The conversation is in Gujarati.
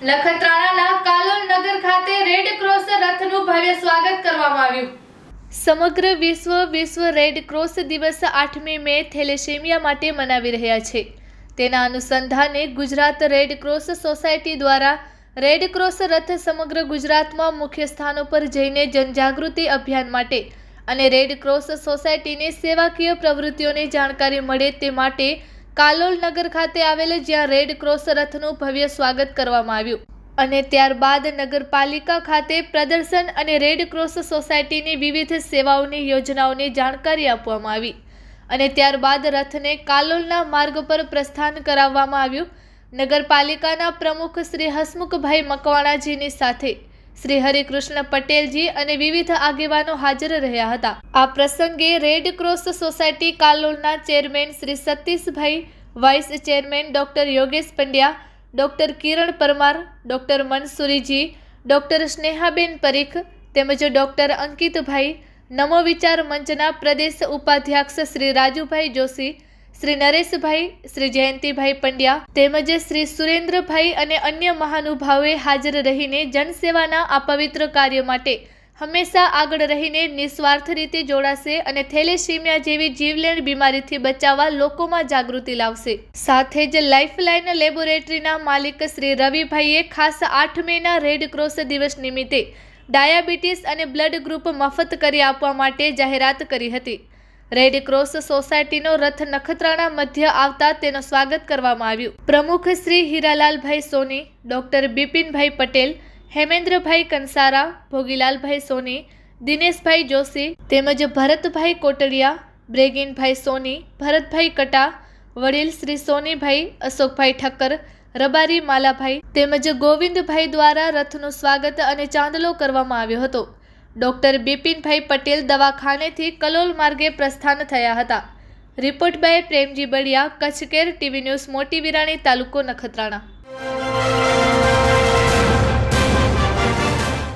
લખતરાણાના કાલોલ ખાતે રેડ ક્રોસ રથનું ભવ્ય સ્વાગત કરવામાં આવ્યું. સમગ્ર વિશ્વ વિશ્વ રેડ ક્રોસ દિવસ આઠમી મે થેલેસેમિયા માટે મનાવી રહ્યા છે. તેના અનુસંધાને ગુજરાત રેડ ક્રોસ સોસાયટી દ્વારા રેડ ક્રોસ રથ સમગ્ર ગુજરાતમાં મુખ્ય સ્થાનો પર જઈને જનજાગૃતિ અભિયાન માટે અને રેડ ક્રોસ સોસાયટીની સેવાકીય પ્રવૃત્તિઓની જાણકારી મળે તે માટે કાલોલ નગર ખાતે આવેલ જ્યાં રેડ ક્રોસ રથનું ભવ્ય સ્વાગત કરવામાં આવ્યું. અને ત્યારબાદ નગરપાલિકા ખાતે પ્રદર્શન અને રેડ ક્રોસ સોસાયટીની વિવિધ સેવાઓની યોજનાઓની જાણકારી આપવામાં આવી. અને ત્યારબાદ રથને કાલોલના માર્ગ પર પ્રસ્થાન કરાવવામાં આવ્યું. નગરપાલિકાના પ્રમુખ શ્રી હસમુખભાઈ મકવાણાજીની સાથે શ્રી હરિકૃષ્ણ પટેલજી અને વિવિધ આગેવાનો હાજર રહ્યા હતા. આ પ્રસંગે red cross society કાલોલના chairman Shri Satishbhai, vice chairman doctor Yogesh Pandya, doctor Kiran Parmar, doctor Mansuriji, doctor Snehaben Parikh તેમજ ડોક્ટર અંકિતભાઈ નમો વિચાર મંચના પ્રદેશ ઉપાધ્યક્ષ શ્રી રાજુભાઈ જોશી શ્રી નરેશભાઈ, શ્રી જયંતિભાઈ પંડ્યા તેમજ શ્રી સુરેન્દ્રભાઈ અને અન્ય મહાનુભાવોએ હાજર રહીને જનસેવાના આ પવિત્ર કાર્ય માટે હંમેશા આગળ રહીને નિસ્વાર્થ રીતે જોડાશે અને થેલેસીમિયા જેવી જીવલેણ બીમારીથી બચાવવા લોકોમાં જાગૃતિ લાવશે. સાથે જ લાઇફલાઇન લેબોરેટરીના માલિક શ્રી રવિભાઈએ ખાસ આઠ મેના રેડ ક્રોસ દિવસ નિમિત્તે ડાયાબિટીસ અને બ્લડ ગ્રુપ મફત કરી આપવા માટે જાહેરાત કરી હતી. રેડ ક્રોસ સોસાયટીનો રથ નખત્રાણા મધ્ય આવતા તેનું સ્વાગત કરવામાં આવ્યું. પ્રમુખ શ્રી હીરાલાલભાઈ સોની, ડોક્ટર બિપિનભાઈ પટેલ, હેમેન્દ્રભાઈ કંસારા, ભોગીલાલભાઈ સોની, દિનેશભાઈ જોશી, તેમજ ભરતભાઈ કોટડિયા, બ્રેગિનભાઈ સોની, ભરતભાઈ કટા, વડીલ શ્રી સોનીભાઈ, અશોકભાઈ ઠક્કર, રબારી માલાભાઈ તેમજ ગોવિંદભાઈ દ્વારા રથનું સ્વાગત અને ચાંદલો કરવામાં આવ્યો હતો. ડોક્ટર બિપિનભાઈ પટેલ દવાખાનેથી કલોલ માર્ગે પ્રસ્થાન થયા હતા. Report by Premji Baliya Kutch care TV news, મોટી વિરાણી તાલુકો નખત્રાણા.